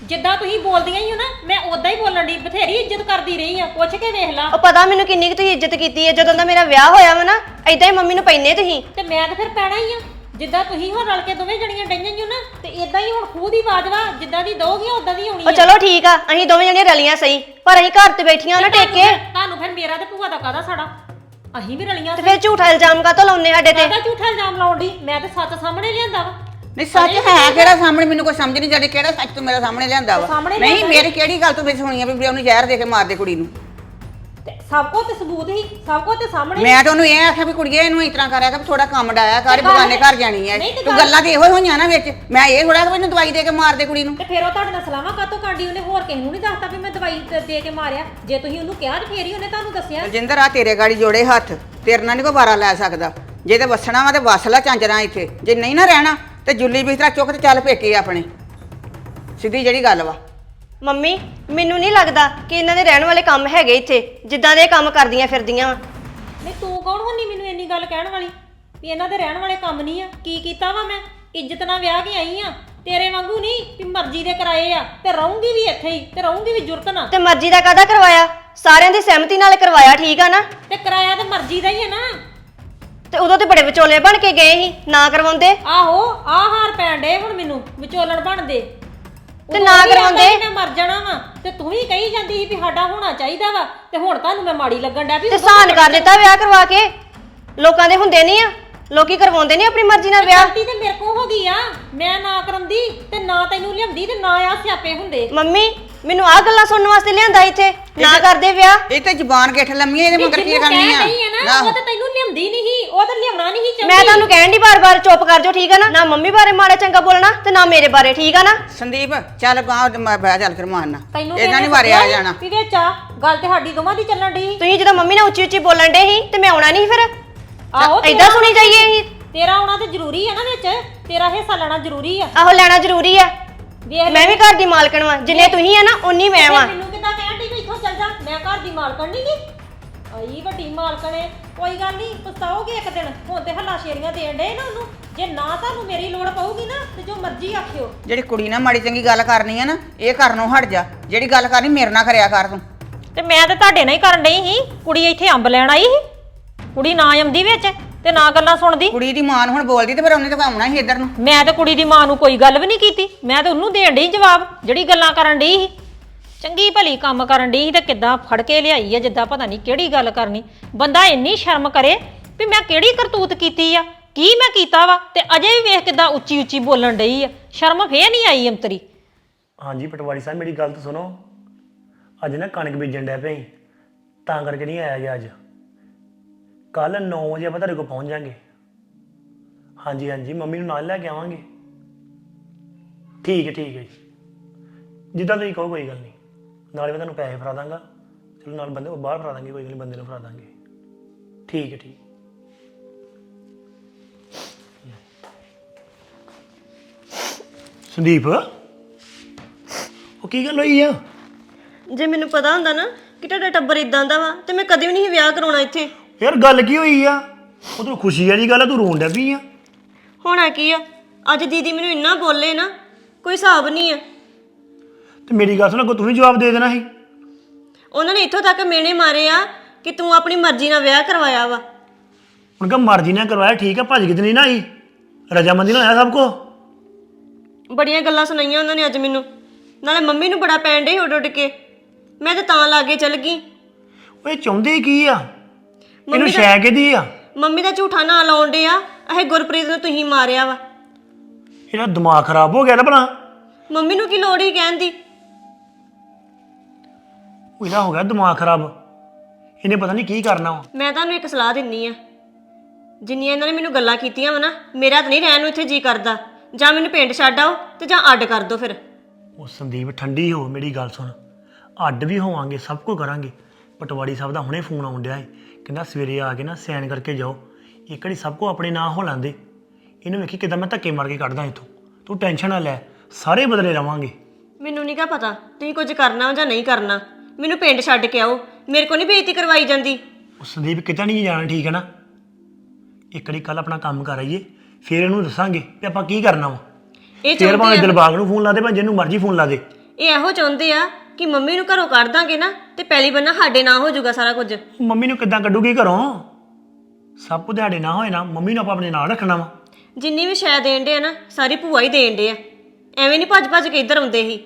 ਜਿੱਦਾਂ ਤੁਸੀਂ ਬੋਲਦੀਆਂ ਹੀ ਹੋ ਨਾ ਮੈਂ ਉਦਾਂ ਹੀ ਬੋਲਣ ਦੀ ਬਥੇਰੀ ਇੱਜ਼ਤ ਕਰਦੀ ਰਹੀ ਆ ਪੁੱਛ ਕੇ ਵੇਖ ਲਾ। ਉਹ ਪਤਾ ਮੈਨੂੰ ਕਿੰਨੀ ਕੁ ਤੁਸੀਂ ਇੱਜ਼ਤ ਕੀਤੀ ਹੈ ਜਦੋਂ ਦਾ ਮੇਰਾ ਵਿਆਹ ਹੋਇਆ ਵਾ ਨਾ ਏਦਾਂ ਹੀ ਮੰਮੀ ਨੂੰ ਪੈਨੇ ਤੁਸੀਂ। ਤੇ ਮੈਂ ਤਾਂ ਫਿਰ ਪੈਣਾ ਹੀ ਆ। ਜਿੱਦਾਂ ਤੁਸੀਂ ਹੁਣ ਰਲ ਕੇ ਦੋਵੇਂ ਜਣੀਆਂ ਡਈਆਂ ਹੋ ਨਾ ਤੇ ਇਦਾਂ ਹੀ ਹੁਣ ਖੂਹ ਦੀ ਆਵਾਜ਼ ਵਾ ਜਿੱਦਾਂ ਦੀ ਦੋਗੀਆਂ ਉਦਾਂ ਦੀ ਆਉਣੀ ਉਹ ਆ। ਚਲੋ ਠੀਕ ਆ ਅਸੀਂ ਦੋਵੇਂ ਜਣੀਆਂ ਰਲੀਆਂ ਸਹੀ ਪਰ ਅਸੀਂ ਘਰ ਤੇ ਬੈਠੀਆਂ ਨਾ ਟੇਕ ਕੇ ਤੁਹਾਨੂੰ ਫਿਰ ਮੇਰਾ ਤੇ ਭੂਆ ਦਾ ਕਾਹਦਾ ਸਾੜਾ? ਅਸੀਂ ਵੀ ਰਲੀਆਂ ਤੇ ਫਿਰ ਝੂਠਾ ਇਲਜ਼ਾਮ ਕਾਤੋਂ ਲਾਉਨੇ ਸਾਡੇ ਤੇ? ਕਾਹਦਾ ਝੂਠਾ ਇਲਜ਼ਾਮ ਲਾਉਣ ਦੀ ਮੈਂ ਤੇ ਸੱਚ ਸਾਹਮਣੇ ਲਿਆਂਦਾ ਵਾ। ਨਹੀਂ ਸੱਚ ਹੈ ਕਿਹੜਾ ਸਾਹਮਣੇ ਮੈਨੂੰ ਕੋਈ ਸਮਝ ਨਹੀਂ ਜਾਂਦੀ ਕਿਹੜਾ ਸੱਚ ਤੂੰ ਮੇਰੇ ਸਾਹਮਣੇ ਲਿਆਂਦਾ ਵਾ। ਸਾਹਮਣੇ ਨਹੀਂ ਮੇਰੀ ਕਿਹੜੀ ਗੱਲ ਤੂੰ ਵਿੱਚ ਸੁਣੀ ਆ ਵੀ ਉਹਨੂੰ ਜ਼ਹਿਰ ਦੇ ਕੇ ਮਾਰ ਦੇ ਕੁੜੀ ਨੂੰ? ਤੇ ਸਭ ਕੁਝ ਤੇ ਸਬੂਤ ਹੀ ਸਭ ਕੁਝ ਤੇ ਸਾਹਮਣੇ ਮੈਂ ਤਾਂ ਉਹਨੂੰ ਇਹ ਆਖਿਆ ਵੀ ਕੁੜੀਏ ਇਹਨੂੰ ਇਸ ਤਰ੍ਹਾਂ ਕਰਿਆ ਕਰ ਥੋੜਾ ਕੰਮ ਡਾਇਆ ਕਰ ਤੇ ਗੱਲ- ਬਗਾਨੇ ਘਰ ਜਾਣੀ ਹੈ ਨਹੀਂ ਤੇ ਤੂੰ ਗੱਲ- ਗੱਲਾਂ ਤੇ ਇਹੋ ਹੀ ਹੋਈਆਂ ਨਾ ਵਿੱਚ। ਮੈਂ ਇਹ ਥੋੜਾ ਕਿ ਇਹਨੂੰ ਦਵਾਈ ਦੇ ਕੇ ਮਾਰ ਦੇ ਕੁੜੀ ਨੂੰ। ਤੇ ਫਿਰ ਉਹ ਤੁਹਾਡੇ ਨਾਲ ਸਲਾਹਾਂ ਕਾਤੋਂ ਕਾਂਡੀ ਉਹਨੇ ਹੋਰ ਕਿਸੇ ਨੂੰ ਨਹੀਂ ਦੱਸਤਾ ਵੀ ਮੈਂ ਦਵਾਈ ਦੇ- ਦੇ ਕੇ ਮਾਰਿਆ। ਜੇ ਤੁਸੀਂ ਉਹਨੂੰ ਕਿਹਾ ਤੇ ਫੇਰ ਹੀ ਉਹਨੇ ਤੁਹਾਨੂੰ ਦੱਸਿਆ। ਬਲਜਿੰਦਰ ਆ ਤੇਰੇ ਗਾੜੀ ਜੋੜੇ ਹੱਥ ਤੇਰੇ ਨਾਲ ਨਹੀਂ ਕੋਈ ਵਾਰਾ ਲੈ ਸਕਦਾ। ਜੇ ਤੇ ਵਸਣਾ ਵਾ ਤੇ ਵਸ ਲੈ ਚਾਂਜਰਾਂ ਇੱਥੇ। ਜੇ ਨਹੀਂ ਨਾ ਰਹਿਣਾ ਤੇ ਜੁੱਲੀ ਬਿਸਤਰਾ ਚੁੱਕ ਤੇ ਚੱਲ ਪੇਕੇ ਆਪਣੇ। ਸਿੱਧੀ ਜਿਹੜੀ ਗੱਲ ਵਾ। ਮੰਮੀ ਮੈਨੂੰ ਨਹੀਂ ਲੱਗਦਾ ਕਿ ਇਹਨਾਂ ਦੇ ਰਹਿਣ ਵਾਲੇ ਕੰਮ ਹੈਗੇ ਇੱਥੇ ਜਿੱਦਾਂ ਦੇ ਇਹ ਕੰਮ ਕਰਦੀਆਂ ਫਿਰਦੀਆਂ ਵਾ। ਨਹੀਂ ਤੂੰ ਕੌਣ ਹੁੰਨੀ ਮੈਨੂੰ ਇੰਨੀ ਗੱਲ ਕਹਿਣ ਵਾਲੀ? ਵੀ ਇਹਨਾਂ ਦੇ ਰਹਿਣ ਵਾਲੇ ਕੰਮ ਨਹੀਂ ਆ। ਕੀ ਕੀਤਾ ਵਾ ਮੈਂ? ਇੱਜ਼ਤ ਨਾਲ ਵਿਆਹ ਕੇ ਆਈ ਆ। ਤੇਰੇ ਵਾਂਗੂ ਨਹੀਂ ਵੀ ਮਰਜ਼ੀ ਦੇ ਕਰਾਏ ਆ। ਤੇ ਰਹੂੰਗੀ ਵੀ ਇੱਥੇ ਹੀ ਤੇ ਰਹੂੰਗੀ ਵੀ ਜੁਰਤ ਨਾਲ। ਤੇ ਮਰਜ਼ੀ ਦਾ ਕਾਹਦਾ ਕਰਵਾਇਆ? ਸਾਰਿਆਂ ਦੀ ਸਹਿਮਤੀ ਨਾਲ ਕਰਵਾਇਆ ਠੀਕ ਆ ਨਾ? ਤੇ ਕਰਾਇਆ ਤੇ ਮਰਜ਼ੀ ਦਾ ਹੀ ਹੈ ਨਾ। ਤੇ ਉਦੋਂ ਤੇ ਬੜੇ ਵਿਚੋਲੇ ਬਣ ਕੇ ਗਏ ਸੀ ਨਾ ਕਰਵਾਉਂਦੇ। ਆਹੋ ਆਹ ਹਾਰ ਪੈਣ ਡੇ ਹੁਣ ਮੈਨੂੰ ਵਿਚੋਲਣ ਬਣਦੇ। ਤੇ ਨਾ? ਸੀ ਮੈਂ ਮਰ ਜਾਣਾ ਵਾ। ਤੇ ਤੂੰ ਵੀ ਕਹੀ ਜਾਂਦੀ ਸੀ ਵੀ ਸਾਡਾ ਹੋਣਾ ਚਾਹੀਦਾ ਵਾ ਤੇ ਹੁਣ ਤੁਹਾਨੂੰ ਮੈਂ ਮਾੜੀ ਲੱਗਣ ਡਿਆ ਵੀ ਤੇ ਸਾਨ ਕਰ ਦਿੱਤਾ ਵਿਆਹ ਕਰਵਾ ਕੇ। ਲੋਕਾਂ ਦੇ ਹੁੰਦੇ ਨਹੀਂ ਆ। ਲੋਕੀ ਕਰਵਾਉਂਦੇ ਨਹੀਂ ਆਪਣੀ ਮਰਜ਼ੀ ਨਾਲ ਵਿਆਹ। ਗਲਤੀ ਤੇ ਮੇਰੇ ਕੋ ਹੋ ਗਈ ਆ। ਮੈਂ ਨਾ ਕਰਾਂਦੀ ਤੇ ਨਾ ਤੈਨੂੰ ਲਿਆਂਦੀ ਤੇ ਨਾ ਆ ਸਿਆਪੇ ਹੁੰਦੇ। ਮੰਮੀ ਮੈਨੂੰ ਆਹ ਗੱਲਾਂ ਸੁਣਨ ਵਾਸਤੇ ਲਿਆਂਦਾ ਇੱਥੇ। ਨਾ ਕਰਦੇ ਵਿਆਹ। ਇਹ ਤੇ ਜ਼ਬਾਨ ਗਿੱਠ ਲੰਮੀ ਇਹਦੇ ਮਗਰ ਕੀ ਕਰਨੀ ਆ? ਨਹੀਂ ਹੈ ਨਾ ਉਹ ਤਾਂ ਤੈਨੂੰ ਲਿਆਂਦੀ ਨਹੀਂ ਸੀ ਉਹ ਤਾਂ ਲਿਆਉਣਾ ਨਹੀਂ ਸੀ ਮੈਂ ਤੁਹਾਨੂੰ ਕਹਿਣ ਦੀ ਬਾਰ-ਬਾਰ ਚੁੱਪ ਕਰ ਜਾਓ ਠੀਕ ਆ ਨਾ? ਨਾ ਮੰਮੀ ਬਾਰੇ ਮਾੜਾ ਚੰਗਾ ਬੋਲਣਾ ਤੇ ਨਾ ਮੇਰੇ ਬਾਰੇ ਠੀਕ ਆ ਨਾ? ਸੰਦੀਪ ਚੱਲ ਗਾਂ ਮੈਂ ਬਹਿ ਚੱਲ ਫਿਰ ਮਾਰਨਾ। ਤੈਨੂੰ ਇਹਨਾਂ ਨੇ ਵਾਰੇ ਆ ਜਾਣਾ। ਵੀ ਵਿੱਚ ਆ ਗੱਲ ਤੇ ਸਾਡੀ ਦੋਵਾਂ ਦੀ ਚੱਲਣ ਡਈ। ਤੁਸੀਂ ਜਦੋਂ ਮੰਮੀ ਨਾਲ ਉੱਚੀ-ਉੱਚੀ ਬੋਲਣ ਡੇ ਸੀ ਤੇ ਮੈਂ ਆਉਣਾ ਨਹੀਂ ਫਿਰ? ਆਹੋ ਏਦਾਂ ਸੁਣੀ ਜਾਈਏ। ਅਸੀਂ ਤੇਰਾ ਆਉਣਾ ਤੇ ਜ਼ਰੂਰੀ ਹੈ ਨਾ ਵਿੱਚ। ਤੇਰਾ ਹਿੱਸਾ ਲੈਣਾ ਜ਼ਰੂਰੀ ਆ। ਆਹੋ ਲੈਣਾ ਜ਼ਰੂਰੀ ਆ। ਵੇਖ ਮੈਂ ਵੀ ਘਰ ਦੀ ਮਾਲਕਣ ਵਾਂ। ਜਿੰਨੇ ਤੁਸੀਂ ਆ ਨਾ ਉਨੀ ਮੈਂ ਵਾਂ। ਮੈਨੂੰ ਕਿਦਾਂ ਕਹਿਣ ਵੀ ਇੱਥੋਂ ਚੱਲ ਜਾ। ਮੈਂ ਘਰ ਦੀ ਮਾਲਕਣ ਨਹੀਂ ਗੀ। ਆਈ ਵੱਡੀ ਮਾਲਕਣ ਏ। ਕੋਈ ਗੱਲ ਨਹੀਂ ਪਛਤਾਓਗੇ ਇੱਕ ਦਿਨ? ਹੁਣ ਤੇ ਹੱਲਾ ਸ਼ੇਰੀਆਂ ਦੇਣ ਡੇ ਨਾ ਉਹਨੂੰ। ਜੇ ਨਾ ਤੁਹਾਨੂੰ ਮੇਰੀ ਲੋੜ ਪਊਗੀ ਨਾ ਤੇ ਜੋ ਮਰਜ਼ੀ ਆਖਿਓ। ਜਿਹੜੀ ਕੁੜੀ ਨਾਲ ਮਾੜੀ ਚੰਗੀ ਗੱਲ ਕਰਨੀ ਆ ਨਾ ਇਹ ਕਰਨੋਂ ਹਟ ਜਾ। ਜਿਹੜੀ ਗੱਲ ਕਰਨੀ ਮੇਰੇ ਨਾਲ ਕਰਿਆ ਕਰ ਤੂੰ। ਤੇ ਮੈਂ ਤੇ ਤੁਹਾਡੇ ਨਾਲ ਹੀ ਕਰਨ ਡਈ ਸੀ। ਕੁੜੀ ਇੱਥੇ ਅੰਬ ਲੈਣ ਆਈ ਸੀ। ਕੁੜੀ ਨਾ ਆਉਂਦੀ ਵਿੱਚ ਤੇ ਨਾ ਗੱਲਾਂ ਸੁਣਦੀ। ਕੁੜੀ ਦੀ ਮਾਂ ਨੂੰ ਹੁਣ ਬੋਲਦੀ ਤੇ ਫਿਰ ਉਹਨੇ ਤਾਂ ਆਉਣਾ ਸੀ ਇੱਧਰ ਨੂੰ। ਮੈਂ ਤੇ ਕੁੜੀ ਦੀ ਮਾਂ ਨੂੰ ਕੋਈ ਗੱਲ ਵੀ ਨਹੀਂ ਕੀਤੀ। ਮੈਂ ਤੇ ਉਹਨੂੰ ਦੇਣ ਡਈ ਜਵਾਬ ਜਿਹੜੀ ਗੱਲਾਂ ਕਰਨ ਡਈ ਸੀ। ਚੰਗੀ ਭਲੀ ਕੰਮ ਕਰਨ ਡਈ ਸੀ ਤੇ ਕਿੱਦਾਂ ਫੜ ਕੇ ਲਿਆਈ ਆ ਜਿੱਦਾਂ ਪਤਾ ਨਹੀਂ ਕਿਹੜੀ ਗੱਲ ਕਰਨੀ। ਬੰਦਾ ਇੰਨੀ ਸ਼ਰਮ ਕਰੇ ਵੀ ਮੈਂ ਕਿਹੜੀ ਕਰਤੂਤ ਕੀਤੀ ਆ ਕੀ ਮੈਂ ਕੀਤਾ ਵਾ ਤੇ ਅਜੇ ਵੀ ਵੇਖ ਕਿੱਦਾਂ ਉੱਚੀ ਉੱਚੀ ਬੋਲਣ ਡਈ ਆ। ਸ਼ਰਮ ਫੇਰ ਨਹੀਂ ਆਈ ਅੰਤਰੀ। ਹਾਂਜੀ ਪਟਵਾਰੀ ਸਾਹਿਬ ਮੇਰੀ ਗੱਲ ਤਾਂ ਸੁਣੋ। ਅੱਜ ਨਾ ਕਣਕ ਬੀਜਣ ਡਿਆ ਪਈ ਤਾਂ ਕਰਕੇ ਨਹੀਂ ਆਇਆ ਗਿਆ ਅੱਜ। ਕੱਲ 9 ਵਜੇ ਆਪਾਂ ਤੁਹਾਡੇ ਕੋਲ ਪਹੁੰਚ ਜਾਾਂਗੇ। ਹਾਂਜੀ ਹਾਂਜੀ, ਮੰਮੀ ਨੂੰ ਨਾਲ ਲੈ ਕੇ ਆਵਾਂਗੇ। ਠੀਕ ਹੈ ਠੀਕ ਹੈ ਜੀ। ਜਿੱਦਾਂ ਤੁਸੀਂ ਕਹੋ, ਕੋਈ ਗੱਲ ਨਹੀਂ। ਨਾਲੇ ਮੈਂ ਤੁਹਾਨੂੰ ਪੈਸੇ ਫੜਾ ਦਾਂਗਾ। ਚਲੋ, ਨਾਲ ਬੰਦੇ ਉਹ ਬਾਹਰ ਫੜਾ ਦਾਂਗੇ, ਕੋਈ ਗੱਲ ਨਹੀਂ, ਬੰਦੇ ਨੂੰ ਫੜਾ ਦਾਂਗੇ। ਠੀਕ ਹੈ, ਠੀਕ। ਸੰਦੀਪ, ਉਹ ਕੀ ਗੱਲ ਹੋਈ ਆ? ਜੇ ਮੈਨੂੰ ਪਤਾ ਹੁੰਦਾ ਨਾ ਕਿ ਤੁਹਾਡਾ ਟੱਬਰ ਇਦਾਂ ਦਾ ਵਾ, ਤੇ ਮੈਂ ਕਦੇ ਵੀ ਨਹੀਂ ਵਿਆਹ ਕਰਾਉਣਾ ਇੱਥੇ। ਯਾਰ ਗੱਲ ਕੀ ਹੋਈ ਆ? ਉਹ ਤੂੰ ਖੁਸ਼ੀ ਵਾਲੀ ਗੱਲ ਆ ਤੂੰ ਰੋਣ ਪਈ ਆ। ਹੋਣਾ ਕੀ ਆ? ਅੱਜ ਦੀਦੀ ਮੈਨੂੰ ਇੰਨਾ ਬੋਲੇ ਨਾ ਕੋਈ ਹਿਸਾਬ ਨਹੀਂ ਆ। ਤੇ ਮੇਰੀ ਗੱਲ ਸੁਣ ਅੱਗੋਂ ਤੂੰ ਵੀ ਜਵਾਬ ਦੇ ਦੇਣਾ ਸੀ। ਉਹਨਾਂ ਨੇ ਇੱਥੋਂ ਤੱਕ ਮੇਨੇ ਮਾਰੇ ਆ ਕਿ ਤੂੰ ਆਪਣੀ ਮਰਜ਼ੀ ਨਾਲ ਵਿਆਹ ਕਰਵਾਇਆ ਵਾ। ਹੁਣ ਕਾ ਮਰਜ਼ੀ ਨਾਲ ਕਰਵਾਇਆ ਠੀਕ ਆ ਭੱਜ ਕਿਤੇ ਨਹੀਂ ਨਾ ਆਈ। ਰਜਾਮੰਦੀ ਨਾਲ ਹੋਇਆ ਸਭ ਕੋ? ਬੜੀਆਂ ਗੱਲਾਂ ਸੁਣਾਈਆਂ ਉਹਨਾਂ ਨੇ ਅੱਜ ਮੈਨੂੰ। ਨਾਲੇ ਮੰਮੀ ਨੂੰ ਬੜਾ ਪੈਣ ਡੇ ਉੱਡ ਉੱਡ ਕੇ। ਮੈਂ ਤਾਂ ਤਾਂ ਲਾਗੇ ਚੱਲ ਗਈ। ਓਏ ਚਾਹੁੰਦੇ ਕੀ ਆ? ਇਹਨੂੰ ਮੰਮੀ ਸ਼ੈ ਕਿਹਦੀ ਆ? ਮੰਮੀ ਦਾ ਝੂਠਾ ਨਾਂ ਲਾਉਣ ਡੇ ਆ ਇਹ ਗੁਰਪ੍ਰੀਤ ਨੂੰ ਤੁਸੀਂ ਮਾਰਿਆ ਵਾ। ਇਹਦਾ ਦਿਮਾਗ ਖਰਾਬ ਹੋ ਗਿਆ ਨਾ ਭਲਾ। ਮੰਮੀ ਨੂੰ ਕੀ ਲੋੜ ਹੀ ਕਹਿਣ ਦੀ? ਉਹ ਇਹਦਾ ਹੋ ਗਿਆ ਦਿਮਾਗ ਖਰਾਬ। ਇਹਨੇ ਪਤਾ ਨਹੀਂ ਕੀ ਕਰਨਾ ਵਾ। ਮੈਂ ਤੁਹਾਨੂੰ ਇੱਕ ਸਲਾਹ ਦਿੰਨੀ ਆ। ਜਿੰਨੀਆਂ ਇਹਨਾਂ ਨੇ ਮੈਨੂੰ ਗੱਲਾਂ ਕੀਤੀਆਂ ਵਾ ਨਾ ਮੇਰਾ ਤਾਂ ਨਹੀਂ ਰਹਿਣ ਨੂੰ ਇੱਥੇ ਜੀ ਕਰਦਾ। ਜਾਂ ਮੈਨੂੰ ਪਿੰਡ ਛੱਡ ਆਓ ਤੇ ਜਾਂ ਅੱਡ ਕਰ ਦਿਓ ਫਿਰ। ਉਹ ਸੰਦੀਪ ਠੰਡੀ ਹੋ ਮੇਰੀ ਗੱਲ ਸੁਣ। ਅੱਡ ਵੀ ਹੋਵਾਂਗੇ ਸਭ ਕੁਝ ਕਰਾਂਗੇ। ਪਟਵਾਰੀ ਸਾਹਿਬ ਦਾ ਹੁਣੇ ਫੋਨ ਆਉਣ ਡਿਆ ਹੈ ਕਹਿੰਦਾ ਸਵੇਰੇ ਆ ਕੇ ਨਾ ਸਾਈਨ ਕਰਕੇ ਜਾਓ। ਇੱਕ ਵਾਰੀ ਸਭ ਕੁਝ ਆਪਣੇ ਨਾਂ ਹੋ ਲੈਂਦੇ। ਇਹਨੂੰ ਵੇਖੀ ਕਿਦਾਂ ਮੈਂ ਧੱਕੇ ਮਾਰ ਕੇ ਕੱਢਦਾ ਇੱਥੋਂ। ਤੂੰ ਟੈਨਸ਼ਨ ਨਾ ਲੈ ਸਾਰੇ ਬਦਲੇ ਰਵਾਂਗੇ। ਮੈਨੂੰ ਨਹੀਂ ਕਾ ਪਤਾ ਤੁਸੀਂ ਕੁਝ ਕਰਨਾ ਜਾਂ ਨਹੀਂ ਕਰਨਾ। ਮੈਨੂੰ ਪਿੰਡ ਛੱਡ ਕੇ ਆਓ ਮੇਰੇ ਕੋ ਨਹੀਂ ਬੇਇੱਜ਼ਤੀ ਕਰਵਾਈ ਜਾਂਦੀ। ਉਹ ਸੰਦੀਪ ਕਿਤੇ ਨਹੀਂ ਜਾਣਾ ਠੀਕ ਹੈ ਨਾ? ਇੱਕ ਵਾਰੀ ਕੱਲ ਆਪਣਾ ਕੰਮ ਕਰ ਆਈਏ ਫਿਰ ਇਹਨੂੰ ਦੱਸਾਂਗੇ ਕਿ ਆਪਾਂ ਕੀ ਕਰਨਾ ਵਾ। ਇਹ ਫਿਰ ਭਾਵੇਂ ਚਾਹੁੰਦੇ ਆ ਦਿਲਬਾਗ ਨੂੰ ਫੋਨ ਲਾ ਦੇ ਭਾਵੇਂ ਜਿਹਨੂੰ ਮਰਜ਼ੀ ਫੋਨ ਲਾ ਦੇ। ਇਹ ਇਹੋ ਚਾਹੁੰਦੇ ਆ ਕਿ ਮੰਮੀ ਨੂੰ ਘਰੋਂ ਕੱਢ ਦਾਂਗੇ ਨਾ ਤੇ ਪਹਿਲੀ ਬੰਨਾ ਸਾਡੇ ਨਾਂ ਹੋ ਜਾਊਗਾ ਸਾਰਾ ਕੁਝ। ਮੰਮੀ ਨੂੰ ਕਿੱਦਾਂ ਕੱਢੂਗੀ ਘਰੋਂ? ਸਭ ਕੁਝ ਤੁਹਾਡੇ ਨਾਲ ਹੋਏ ਨਾ ਮੰਮੀ ਨੂੰ ਆਪਾਂ ਆਪਣੇ ਨਾਲ ਰੱਖਣਾ ਵਾ। ਜਿੰਨੀ ਵੀ ਸ਼ਾਇਦ ਦੇਣ ਦੇ ਆ ਨਾ ਸਾਰੀ ਭੂਆ ਹੀ ਦੇਣ ਦੇ ਆ। ਐਵੇਂ ਨਹੀਂ ਭੱਜ ਭੱਜ ਕੇ ਇੱਧਰ ਆਉਂਦੇ ਸੀ।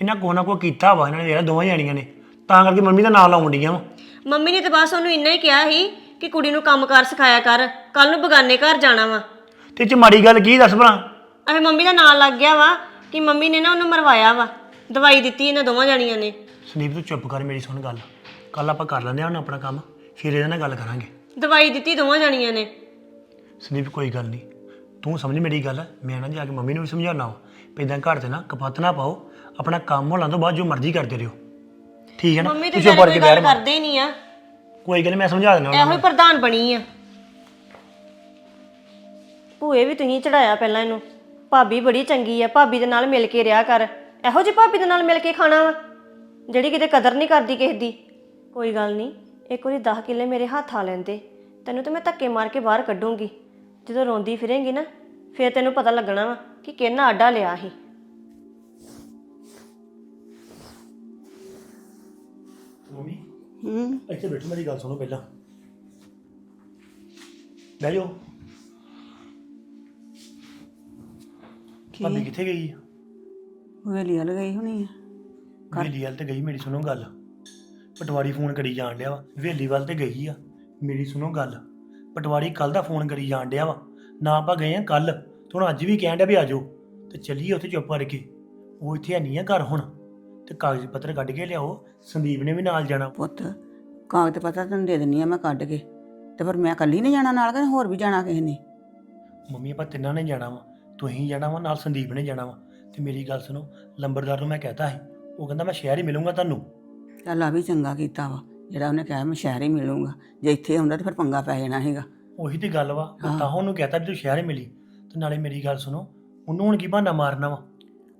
ਇਹਨਾਂ ਕੋ ਨਾ ਕੋ ਕੀਤਾ ਵਾ ਇਹਨਾਂ ਨੇ ਜਿਹੜਾ ਦੋਵਾਂ ਜਾਣੀਆਂ ਨੇ। ਤਾਂ ਕਰਕੇ ਮੰਮੀ ਦਾ ਨਾਂ ਲਾਉਣ ਡੀਆਂ ਵਾ। ਮੰਮੀ ਨੇ ਤੇ ਬਸ ਉਹਨੂੰ ਇੰਨਾ ਹੀ ਕਿਹਾ ਸੀ ਕਿ ਕੁੜੀ ਨੂੰ ਕੰਮਕਾਰ ਸਿਖਾਇਆ ਕਰ ਕੱਲ ਨੂੰ ਬਗਾਨੇ ਘਰ ਜਾਣਾ ਵਾ। ਤੇ ਇਹ ਚ ਮਾੜੀ ਗੱਲ ਕੀ ਦੱਸ ਭਲਾ? ਅਹੇ ਮੰਮੀ ਦਾ ਨਾਂ ਲੱਗ ਗਿਆ ਵਾ ਕਿ ਮੰਮੀ ਨੇ ਨਾ ਉਹਨੂੰ ਮਰਵਾਇਆ ਵਾ। ਦਵਾਈ ਦਿੱਤੀ ਇਹਨਾਂ ਦੋਵਾਂ ਜਾਣੀਆਂ ਨੇ। ਸੰਦੀਪ ਤੂੰ ਚੁੱਪ ਕਰ ਮੇਰੀ ਸੁਣ ਗੱਲ। ਕੱਲ ਆਪਾਂ ਕਰ ਲੈਂਦੇ ਹਾਂ ਹੁਣ ਆਪਣਾ ਕੰਮ। ਫਿਰ ਇਹਦੇ ਨਾਲ ਗੱਲ ਕਰਾਂਗੇ। ਦਵਾਈ ਦਿੱਤੀ ਦੋਵਾਂ ਜਾਣੀਆਂ ਨੇ। ਸੰਦੀਪ ਕੋਈ ਗੱਲ ਨਹੀਂ। ਤੂੰ ਸਮਝ ਮੇਰੀ ਗੱਲ। ਮੈਂ ਨਾ ਜਾ ਕੇ ਮੰਮੀ ਨੂੰ ਵੀ ਸਮਝਾਉਣਾ ਵਾ। ਏਦਾਂ ਘਰ ਤੇ ਨਾ ਕਪੱਤ ਨਾ ਪਾਓ। ਆਪਣਾ ਕੰਮ ਹੋਣ ਤੋਂ ਬਾਅਦ ਜੋ ਮਰਜ਼ੀ ਕਰਦੇ ਰਹੋ। ਠੀਕ ਹੈ ਨਾ? ਮੰਮੀ ਤੇ ਚੁੱਪ ਕਰਕੇ ਕੋਈ ਗੱਲ ਬੈਠ ਮਾ ਕਰਦੇ ਹੀ ਨਹੀਂ ਆ। ਕੋਈ ਗੱਲ ਨੀ, ਮੈਂ ਸਮਝਾ ਦੇਣਾ ਇਹੋ ਹੀ ਪ੍ਰਧਾਨ ਬਣੀ ਆ। ਭੂਏ ਵੀ ਤੁਸੀਂ ਚੜਾਇਆ ਪਹਿਲਾਂ ਇਹਨੂੰ। ਭਾਬੀ ਬੜੀ ਚੰਗੀ ਆ। ਭਾਬੀ ਦੇ ਨਾਲ ਮਿਲ ਕੇ ਰਿਹਾ ਕਰ। ਇਹੋ ਜਿਹੀ ਭਾਬੀ ਦੇ ਨਾਲ ਮਿਲ ਕੇ ਖਾਣਾ ਵਾ ਜਿਹੜੀ ਕਿਤੇ ਕਦਰ ਨਹੀਂ ਕਰਦੀ ਕਿਸੇ ਦੀ। ਕੋਈ ਗੱਲ ਨਹੀਂ ਇੱਕ ਵਾਰੀ 10 ਕਿੱਲੇ ਮੇਰੇ ਹੱਥ ਆ ਲੈਂਦੇ ਤੈਨੂੰ ਤੇ ਮੈਂ ਧੱਕੇ ਮਾਰ ਕੇ ਬਾਹਰ ਕੱਢੂੰਗੀ। ਜਦੋਂ ਰੋਂਦੀ ਫਿਰੇਂਗੀ ਨਾ ਫਿਰ ਤੈਨੂੰ ਪਤਾ ਲੱਗਣਾ ਵਾ ਕਿ ਕਿਹਨਾਂ ਆਡਾ ਲਿਆ ਸੀ। ਮੰਮੀ ਹੂੰ। ਇੱਥੇ ਬੈਠੋ ਮੇਰੀ ਗੱਲ ਸੁਣੋ ਪਹਿਲਾਂ। ਬਹਿ ਜਾਓ। ਭਾਬੀ ਕਿੱਥੇ ਗਈ? ਆ ਵੇਲੀ ਵੱਲ ਗਈ ਹੋਣੀ ਆ। ਵੇਲੀ ਵੱਲ ਤੇ ਗਈ ਮੇਰੀ ਸੁਣੋ ਗੱਲ। ਪਟਵਾਰੀ ਫੋਨ ਕਰੀ ਜਾਣ ਡਿਆ ਵਾ। ਵੇਲੀ ਵੱਲ ਤੇ ਗਈ ਆ ਮੇਰੀ ਸੁਣੋ ਗੱਲ। ਪਟਵਾਰੀ ਕੱਲ ਦਾ ਫੋਨ ਕਰੀ ਜਾਣ ਡਿਆ ਵਾ। ਨਾ ਆਪਾਂ ਗਏ ਆ ਕੱਲ ਤੇ ਹੁਣ ਅੱਜ ਵੀ ਕਹਿਣ ਡਿਆ ਵੀ ਆਜੋ ਤੇ ਚੱਲੀਏ ਉੱਥੇ ਚੁੱਪ ਕਰਕੇ। ਉਹ ਇੱਥੇ ਨਹੀਂ ਆ ਘਰ ਹੁਣ। ਤੇ ਕਾਗਜ਼ ਪੱਤਰ ਕੱਢ ਕੇ ਲਿਆਓ। ਸੰਦੀਪ ਨੇ ਵੀ ਨਾਲ ਜਾਣਾ। ਪੁੱਤ ਕਾਗਜ਼ ਤੇ ਪਤਾ ਤੈਨੂੰ ਦੇ ਦਿੰਨੀ ਆ ਮੈਂ ਕੱਢ ਕੇ। ਤੇ ਫਿਰ ਮੈਂ ਇਕੱਲੀ ਨਹੀਂ ਜਾਣਾ ਨਾਲ ਕਿ ਹੋਰ ਵੀ ਜਾਣਾ ਕਿਸੇ ਨੇ? ਮੰਮੀ ਆਪਾਂ ਤਿੰਨਾਂ ਨੇ ਜਾਣਾ ਵਾ। ਤੁਸੀਂ ਜਾਣਾ ਵਾ ਨਾਲ ਸੰਦੀਪ ਨੇ ਜਾਣਾ ਵਾ। ਤੇ ਮੇਰੀ ਗੱਲ ਸੁਣੋ ਲੰਬਰਦਾਰ ਨੂੰ ਮੈਂ ਕਹਤਾ ਸੀ। ਉਹ ਕਹਿੰਦਾ ਮੈਂ ਸ਼ਹਿਰ ਹੀ ਮਿਲੂੰਗਾ ਤੁਹਾਨੂੰ। ਚੱਲ ਆ ਵੀ ਚੰਗਾ ਕੀਤਾ ਵਾ। ਜਿਹੜਾ ਉਹਨੇ ਕਿਹਾ ਮੈਂ ਸ਼ਹਿਰ ਹੀ ਮਿਲੂੰਗਾ। ਜੇ ਇੱਥੇ ਹੁੰਦਾ ਤਾਂ ਫਿਰ ਪੰਗਾ ਪੈ ਜਾਣਾ ਸੀਗਾ। ਉਹੀ ਤੇ ਗੱਲ ਵਾ। ਮੈਂ ਹਾਂ। ਤਾਂ ਉਹਨੂੰ ਕਹਤਾ ਵੀ ਤੂੰ ਸ਼ਹਿਰ ਹੀ ਮਿਲੀ। ਤੇ ਨਾਲੇ ਮੇਰੀ ਗੱਲ ਸੁਣੋ ਉਹਨੂੰ ਹੁਣ ਕੀ ਬਹਾਨਾ ਮਾਰਨਾ ਵਾ?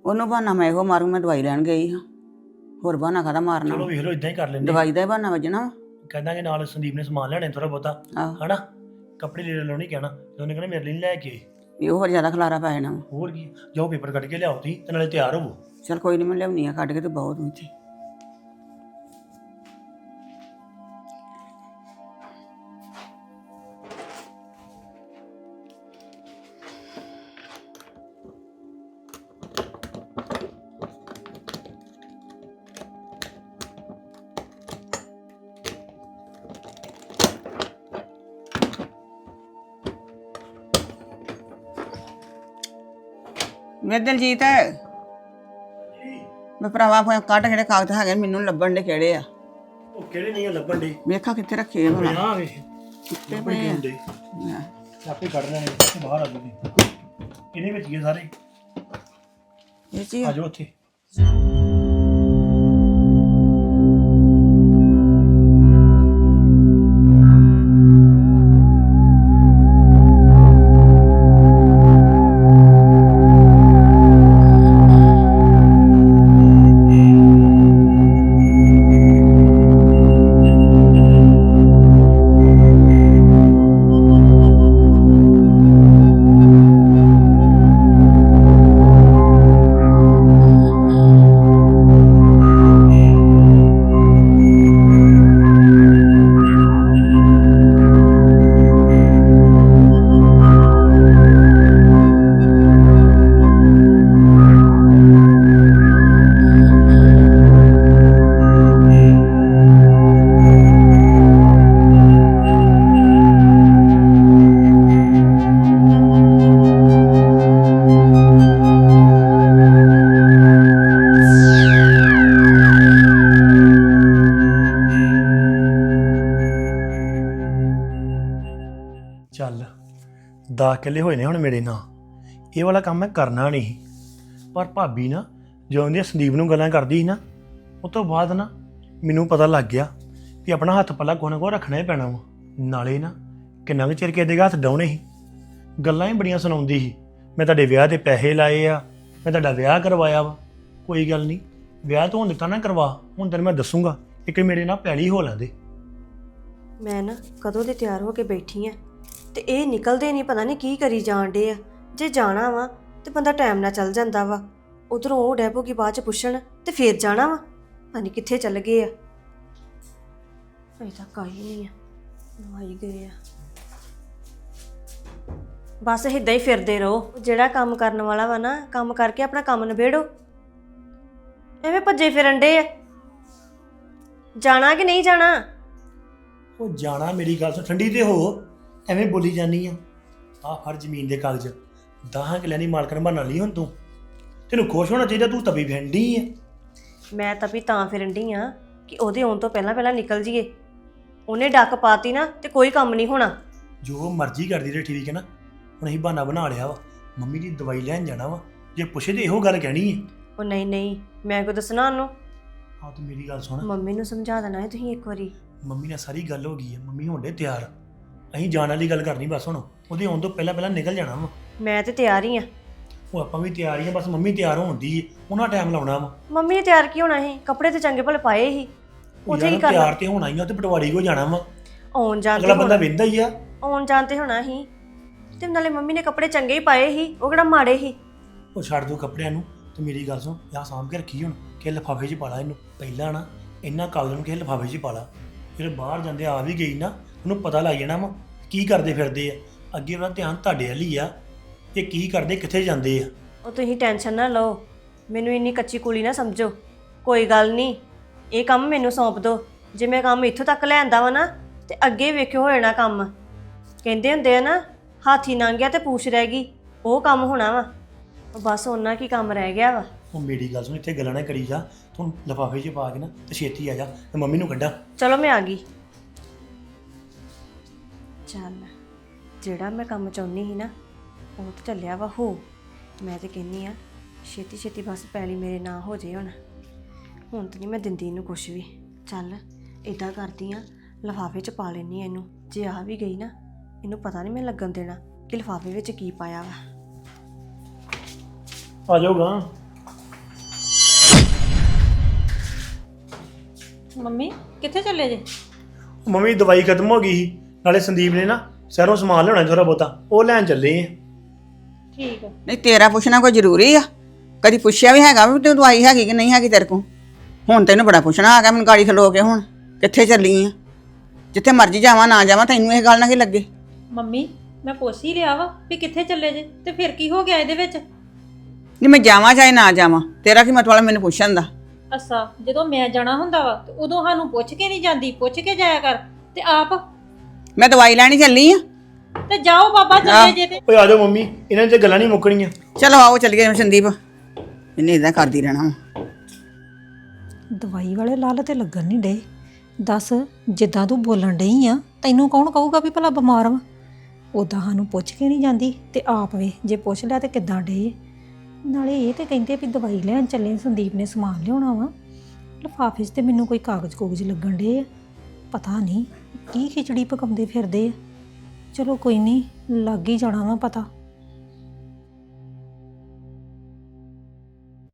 ਉਹਨੂੰ ਬਹਾਨਾ ਮੈਂ ਇਹੋ ਮਾਰੂ ਮੈਂ ਦਵਾਈ ਲੈਣ ਗਈ ਹਾਂ। ਹੋਰ ਬਹਾਨਾ ਕਾਹਦਾ ਮਾਰਨਾ? ਚਲੋ? ਵੇਖ ਲਓ ਇਦਾਂ ਹੀ ਕਰ ਲੈਂਦੇ ਦਵਾਈ ਦਾ ਹੀ ਬਹਾਨਾ ਵੱਜਣਾ। ਕਹਿੰਦਾਗੇ ਨਾਲ ਸੰਦੀਪ ਨੇ ਸਮਾਨ ਲੈਣੇ ਥੋੜਾ ਬਹੁਤਾ। ਹਨਾ? ਕੱਪੜੇ ਲੈ ਨਹੀਂ ਕਹਿਣਾ। ਤੇ ਉਹਨੇ ਕਹਿੰਦਾ ਮੇਰੇ ਲਈ ਲੈ ਕੇ ਇਹ ਹੋਰ ਜ਼ਿਆਦਾ ਖਲਾਰਾ ਪੈ ਜਾਣਾ ਵਾ। ਹੋਰ ਕੀ ਜਾਓ ਪੇਪਰ ਕੱਢ ਕੇ ਲਿਆਓ ਤੁਸੀਂ ਤੇ ਨਾਲੇ ਤਿਆਰ ਹੋਵੋ ਚੱਲ ਕੋਈ ਨਹੀਂ ਮੈਂ ਲਿਆਉਣੀ ਆ ਕੱਢ ਕੇ ਤੇ ਬਹੁਤ ਇੱਥੇ ਮੇਰੇ ਦਿਲਜੀਤ? ਮੈਂ ਭਰਾਵਾ ਫੋਨ ਕੱਢ ਜਿਹੜੇ ਕਾਗਜ਼ ਹੈਗੇ ਮੈਨੂੰ ਲੱਭਣ ਦੇ ਕਿਹੜੇ ਆ? ਉਹ ਕਿਹੜੇ ਨਹੀਂ ਲੱਭਣ ਦੇ? ਵੇਖਾ ਕਿੱਥੇ ਰੱਖੇ ਆ ਭਲਾ ਆ ਵੇ ਕਿੱਥੇ ਪਏ ਆ? ਹੁੰਦੇ? ਲੈ, ਆਪੇ ਕੱਢ ਲੈਣੇ ਇੱਥੇ ਬਾਹਰ ਆ ਗਏ ਇਹਦੇ ਵਿੱਚ ਹੀ ਆ ਸਾਰੇ। ਇਹ ਚੀ ਆ ਜਾਓ ਉੱਥੇ। ਦਸ ਕਿੱਲੇ ਹੋਏ ਨੇ ਹੁਣ ਮੇਰੇ ਨਾਲ ਇਹ ਵਾਲਾ ਕੰਮ ਮੈਂ ਕਰਨਾ ਨਹੀਂ ਸੀ। ਪਰ ਭਾਬੀ ਨਾ, ਜਦੋਂ ਦੀ ਸੰਦੀਪ ਨੂੰ ਗੱਲਾਂ ਕਰਦੀ ਸੀ ਨਾ ਉਸ ਤੋਂ ਬਾਅਦ ਨਾ ਮੈਨੂੰ ਪਤਾ ਲੱਗ ਗਿਆ ਵੀ ਆਪਣਾ ਹੱਥ ਪੱਲਾ ਕੋਨਾ ਕੋ ਰੱਖਣਾ ਹੀ ਪੈਣਾ ਵਾ। ਨਾਲੇ ਨਾ, ਕਿੰਨਾ ਕੁ ਚਿਰ ਕਿਸੇ ਇਹਦੇ ਹੱਥ ਡਾਉਣੇ ਸੀ। ਗੱਲਾਂ ਹੀ ਬੜੀਆਂ ਸੁਣਾਉਂਦੀ ਸੀ। ਮੈਂ ਤੁਹਾਡੇ ਵਿਆਹ ਤੇ ਪੈਸੇ ਲਾਏ ਆ, ਮੈਂ ਤੁਹਾਡਾ ਵਿਆਹ ਕਰਵਾਇਆ ਵਾ। ਕੋਈ ਗੱਲ ਨਹੀਂ, ਵਿਆਹ ਤੋਂ ਹੁਣ ਦਿੱਤਾ ਨਾ ਕਰਵਾ, ਹੁਣ ਤੈਨੂੰ ਮੈਂ ਦੱਸੂਗਾ, ਇੱਕ ਮੇਰੇ ਨਾਲ ਪੈਲੀ ਹੋ ਲੈਂਦੇ ਮੈਂ ਨਾ ਕਦੋਂ ਦੇ ਤਿਆਰ ਹੋ ਕੇ ਬੈਠੀ ਆ ਤੇ ਇਹ ਨਿਕਲਦੇ ਨਹੀਂ, ਪਤਾ ਨਹੀਂ ਕੀ ਕਰੀ ਜਾਣ ਡੇ ਆ। ਜੇ ਜਾਣਾ ਵਾ ਤੇ ਬੰਦਾ ਟਾਈਮ ਨਾਲ ਚੱਲ ਜਾਂਦਾ ਵਾ। ਉਧਰੋਂ ਉਹ ਡੈਪੋ ਕੀ ਬਾਅਦ ਚ ਪੁੱਛਣ ਤੇ ਫੇਰ ਜਾਣਾ ਵਾ। ਪਤਾ ਨਹੀਂ ਕਿੱਥੇ ਚੱਲ ਗਏ ਆ। ਅਜੇ ਤੱਕ ਆਈ ਨਹੀਂ ਆ। ਨਵਾਈ ਗਏ ਆ। ਬਸ ਏਦਾਂ ਹੀ ਫਿਰਦੇ ਰਹੋ। ਜਿਹੜਾ ਕੰਮ ਕਰਨ ਵਾਲਾ ਵਾ ਨਾ, ਕੰਮ ਕਰਕੇ ਆਪਣਾ ਕੰਮ ਨਿਬੇੜੋ। ਐਵੇਂ ਭੱਜੇ ਫਿਰਨ ਡੇ ਆ। ਜਾਣਾ ਕਿ ਨਹੀਂ ਜਾਣਾ? ਉਹ ਜਾਣਾ ਮੇਰੀ ਗੱਲ ਸੁਣ, ਠੰਡੀ ਤੇ ਹੋ। ਐਵੇਂ ਬੋਲੀ ਜਾਨੀ ਆ। ਆ ਫੜ ਜ਼ਮੀਨ ਦੇ ਕਾਗਜ਼ ਦਹਾਂ ਕਿਲਿਆਂ ਦੀ ਮਾਲਕਣ ਬਣਾ ਲਈ ਹੁਣ ਤੂੰ। ਤੈਨੂੰ ਖੁਸ਼ ਹੋਣਾ ਚਾਹੀਦਾ ਤੂੰ ਤਵੀ ਫੈਂਡੀ ਆ। ਮੈਂ ਤਾਂ ਵੀ ਤਾਂ ਫਿਰਨ ਡਈ ਆ ਕਿ ਉਹਦੇ ਆਉਣ ਤੋਂ ਪਹਿਲਾਂ ਪਹਿਲਾਂ ਨਿਕਲ ਜੀਏ। ਉਹਨੇ ਡੱਕ ਪਾਤੀ ਨਾ ਤੇ ਕੋਈ ਕੰਮ ਨਹੀਂ ਹੋਣਾ। ਜੋ ਮਰਜ਼ੀ ਕਰਦੀ ਰਹੇ ਠੀਕ ਹੈ ਨਾ ਹੁਣ ਅਸੀਂ ਬਹਾਨਾ ਬਣਾ ਲਿਆ ਵਾ। ਮੰਮੀ ਦੀ ਦਵਾਈ ਲੈਣ ਜਾਣਾ ਵਾ ਜੇ ਪੁੱਛੇ ਤੇ ਇਹੋ ਗੱਲ ਕਹਿਣੀ ਹੈ ਉਹ ਨਹੀਂ ਨਹੀਂ ਮੈਂ ਕੋ ਦੱਸਣਾ ਉਹਨੂੰ? ਆ ਤੂੰ ਮੇਰੀ ਗੱਲ ਸੁਣ। ਮੰਮੀ ਨੂੰ ਸਮਝਾ ਦੇਣਾ ਹੈ ਤੁਸੀਂ ਇੱਕ ਵਾਰੀ। ਮੰਮੀ ਨਾਲ ਸਾਰੀ ਗੱਲ ਹੋ ਗਈ ਹੈ ਮੰਮੀ ਹੁੰਦੇ ਤਿਆਰ। ਅਸੀਂ ਜਾਣ ਵਾਲੀ ਗੱਲ ਕਰਨੀ ਬਸ ਹੁਣ। ਉਹਦੇ ਆਉਣ ਤੋਂ ਪਹਿਲਾਂ ਪਹਿਲਾਂ ਨਿਕਲ ਜਾਣਾ ਵਾ। ਮੈਂ ਤੇ ਤਿਆਰ ਹੀ ਆ। ਉਹ ਆਪਾਂ ਵੀ ਤਿਆਰ ਹੀ ਆ ਬਸ ਮੰਮੀ ਤਿਆਰ ਹੋਣ ਦੀ ਉਹਨਾਂ ਟਾਈਮ ਲਾਉਣਾ ਵਾ। ਮੰਮੀ ਨੇ ਤਿਆਰ ਕੀ ਹੋਣਾ ਸੀ? ਕੱਪੜੇ ਤੇ ਚੰਗੇ ਭਲੇ ਪਾਏ ਸੀ। ਉਹ ਉੱਥੇ ਹੀ ਯਾਰ ਕਰਨਾ ਤਿਆਰ ਤੇ ਹੋਣਾ ਹੀ ਆ ਤੇ ਪਟਵਾਰੀ ਕੋ ਜਾਣਾ ਵਾ। ਆਉਣ ਜਾਣ ਤੇ ਅਗਲਾ ਬੰਦਾ ਹੋਣਾ- ਵਿੰਦਾ ਹੀ ਆ। ਆਉਣ ਜਾਣ ਤੇ ਹੋਣਾ ਸੀ। ਤੇ ਨਾਲੇ ਮੰਮੀ ਨੇ ਕੱਪੜੇ ਚੰਗੇ ਹੀ ਪਾਏ ਸੀ। ਉਹ ਕਿਹੜਾ ਮਾੜੇ ਸੀ। ਉਹ ਛੱਡ ਦੋ ਕੱਪੜਿਆਂ ਨੂੰ। ਤੇ ਮੇਰੀ ਗੱਲ ਸੁਣ ਯਾ ਸਾਂਭ ਕੇ ਰੱਖੀ ਹੁਣ। ਕਿ ਲਿਫਾਫੇ 'ਚ ਪਾ ਲਾ ਇਹਨੂੰ। ਪਹਿਲਾਂ ਨਾ ਇਹਨਾਂ ਕਾਗਜ਼ਾਂ ਨੂੰ ਕਿ ਲਿਫਾਫੇ 'ਚ ਪਾ ਲਾ। ਫਿਰ ਬਾਹਰ ਜਾਂਦੇ ਆ ਵੀ ਗਈ ਨਾ ਉਹਨੂੰ ਪਤਾ ਲੱਗ ਜਾਣਾ ਵਾ ਕੀ ਕਰਦੇ ਫਿਰਦੇ ਆ। ਅੱਗੇ ਉਹਦਾ ਧਿਆਨ ਤੁਹਾਡੇ ਵੱਲ ਹੀ ਆ ਕਿ ਕੀ ਕਰਦੇ ਕਿੱਥੇ ਜਾਂਦੇ ਆ। ਉਹ ਤੁਸੀਂ ਟੈਨਸ਼ਨ ਨਾ ਲਓ। ਮੈਨੂੰ ਇੰਨੀ ਕੱਚੀ ਕੁਲੀ ਨਾ ਸਮਝੋ। ਕੋਈ ਗੱਲ ਨਹੀਂ ਇਹ ਕੰਮ ਮੈਨੂੰ ਸੌਂਪ ਦਿਓ। ਜੇ ਮੈਂ ਕੰਮ ਇੱਥੋਂ ਤੱਕ ਲੈਂਦਾ ਵਾ ਨਾ ਤੇ ਅੱਗੇ ਵੇਖਿਓ ਹੋ ਜਾਣਾ ਕੰਮ। ਕਹਿੰਦੇ ਹੁੰਦੇ ਆ ਨਾ ਹਾਥੀ ਲੰਘ ਗਿਆ ਤੇ ਪੂਛ ਰਹਿ ਗਈ ਉਹ ਕੰਮ ਹੋਣਾ ਵਾ। ਬਸ ਉਹਨਾਂ ਕੀ ਕੰਮ ਰਹਿ ਗਿਆ ਵਾ। ਉਹ ਮੇਰੀ ਗੱਲ ਸੁਣ ਇੱਥੇ ਗੱਲਾਂ ਨਾ ਕਰੀ ਜਾ। ਤੂੰ ਲਿਫਾਫੇ 'ਚ ਪਾ ਕੇ ਨਾ ਤੇ ਛੇਤੀ ਆ ਜਾ ਤੇ ਮੰਮੀ ਨੂੰ ਕੱਢਾਂ। ਚਲੋ ਮੈਂ ਆ ਗਈ। ਚੱਲ ਜਿਹੜਾ ਮੈਂ ਕੰਮ ਚਾਹੁੰਦੀ ਸੀ ਨਾ ਉਹ ਤਾਂ ਚੱਲਿਆ ਵਾ ਹੋ। ਮੈਂ ਤੇ ਕਹਿੰਨੀ ਆ ਛੇਤੀ ਛੇਤੀ ਬਸ ਪੈਲੀ ਮੇਰੇ ਨਾਂ ਹੋ ਜੇ ਹੁਣ। ਹੁਣ ਤਾਂ ਨਹੀਂ ਮੈਂ ਦਿੰਦੀ ਇਹਨੂੰ ਕੁਛ ਵੀ। ਚੱਲ ਇਦਾਂ ਕਰਦੀ ਆ ਲਫਾਫੇ 'ਚ ਪਾ ਲੈਣੀ ਇਹਨੂੰ। ਜੇ ਆ ਵੀ ਗਈ ਨਾ ਇਹਨੂੰ ਪਤਾ ਨਹੀਂ ਮੈਂ ਲੱਗਣ ਦੇਣਾ ਕਿ ਲਫਾਫੇ ਵਿੱਚ ਕੀ ਪਾਇਆ ਵਾ। ਆ ਜਾਊਗਾ ਮੰਮੀ ਕਿੱਥੇ ਚੱਲੇ ਜੇ? ਮੰਮੀ ਦਵਾਈ ਖਤਮ ਹੋ ਗਈ ਸੀ। ਨਾਲੇ ਸੰਦੀਪ ਨੇ ਨਾ ਸ਼ਹਿਰੋਂ ਸਮਾਨ ਲਿਆਉਣਾ ਥੋੜਾ ਬਹੁਤਾ ਉਹ ਲੈਣ ਚੱਲੇ ਆ। ਠੀਕ ਆ। ਨਹੀਂ ਤੇਰਾ ਪੁੱਛਣਾ ਕੋਈ ਜ਼ਰੂਰੀ ਆ? ਕਦੀ ਪੁੱਛਿਆ ਵੀ ਹੈਗਾ ਵੀ ਤੂੰ ਦਵਾਈ ਹੈਗੀ ਕਿ ਨਹੀਂ ਹੈਗੀ ਤੇਰੇ ਕੋਲ? ਹੁਣ ਤੈਨੂੰ ਬੜਾ ਪੁੱਛਣਾ ਆ ਗਿਆ ਮੈਨੂੰ ਗਾੜੀ ਖਲੋ ਕੇ ਹੁਣ। ਕਿੱਥੇ ਚੱਲੀ ਆ? ਜਿੱਥੇ ਮਰਜ਼ੀ ਜਾਵਾਂ ਨਾ ਜਾਵਾਂ ਤੈਨੂੰ ਇਹ ਗੱਲ ਨਾ ਕੀ ਲੱਗੇ? ਮੰਮੀ ਮੈਂ ਪੁੱਛ ਹੀ ਲਿਆ ਵਾ ਵੀ ਕਿੱਥੇ ਚੱਲੇ ਜੇ ਤੇ ਫਿਰ ਕੀ ਹੋ ਗਿਆ ਇਹਦੇ ਵਿੱਚ? ਨਹੀਂ ਮੈਂ ਜਾਵਾਂ ਚਾਹੇ ਨਾ ਜਾਵਾਂ ਤੇਰਾ ਕੀ ਮਤਲਬ ਮੈਨੂੰ ਪੁੱਛਣ ਦਾ? ਅੱਛਾ ਜਦੋਂ ਮੈਂ ਜਾਣਾ ਹੁੰਦਾ ਵਾ ਤੇ ਉਦੋਂ ਸਾਨੂੰ ਪੁੱਛ ਕੇ ਨਹੀਂ ਜਾਂਦੀ ਪੁੱਛ ਕੇ ਜਾਇਆ ਕਰ ਤੇ ਆਪ ਮੈਂ ਦਵਾਈ ਲੈਣੀ ਚੱਲੀ ਆ। ਤੇ ਜਾਓ ਬਾਬਾ ਚੱਲੇ ਜੇ ਤੇ ਓਏ ਆ ਜਾਓ ਮੰਮੀ ਇਹਨਾਂ 'ਚ ਗੱਲਾਂ ਨਹੀਂ ਮੁੱਕਣੀਆਂ। ਚਲੋ ਆਓ ਚੱਲੀਏ ਸੰਦੀਪ। ਇਹਨੇ ਇਦਾਂ ਕਰਦੀ ਰਹਿਣਾ ਵਾ। ਦਵਾਈ ਵਾਲੇ ਲਾਲ ਤੇ ਲੱਗਣ ਨਹੀਂ ਡੇ ਦੱਸ ਜਿੱਦਾਂ ਤੂੰ ਬੋਲਣ ਡਈ ਆ ਤੈਨੂੰ ਕੌਣ ਕਹੂਗਾ ਵੀ ਭਲਾ ਬਿਮਾਰ ਵਾ? ਉਦਾਂ ਸਾਨੂੰ ਪੁੱਛ ਕੇ ਨਹੀਂ ਜਾਂਦੀ ਤੇ ਆਪ ਵੇ ਜੇ ਪੁੱਛ ਲਿਆ ਤੇ ਕਿੱਦਾਂ ਡੇ ਨਾਲੇ ਇਹ ਤੇ ਕਹਿੰਦੇ ਵੀ ਦਵਾਈ ਲੈਣ ਚੱਲੇ ਸੰਦੀਪ ਨੇ ਸਮਾਨ ਲਿਆਉਣਾ ਵਾ। ਲਿਫਾਫੇ 'ਚ ਤੇ ਮੈਨੂੰ ਕੋਈ ਕਾਗਜ਼ ਕੋਗਜ਼ ਲੱਗਣ ਡੇ ਆ। ਪਤਾ ਨਹੀਂ। ਕੀ ਖਿਚੜੀ ਪਕਾਉਂਦੇ ਫਿਰਦੇ ਆ? ਚਲੋ ਕੋਈ ਨਹੀਂ ਲੱਗ ਹੀ ਜਾਣਾ ਵਾ ਪਤਾ।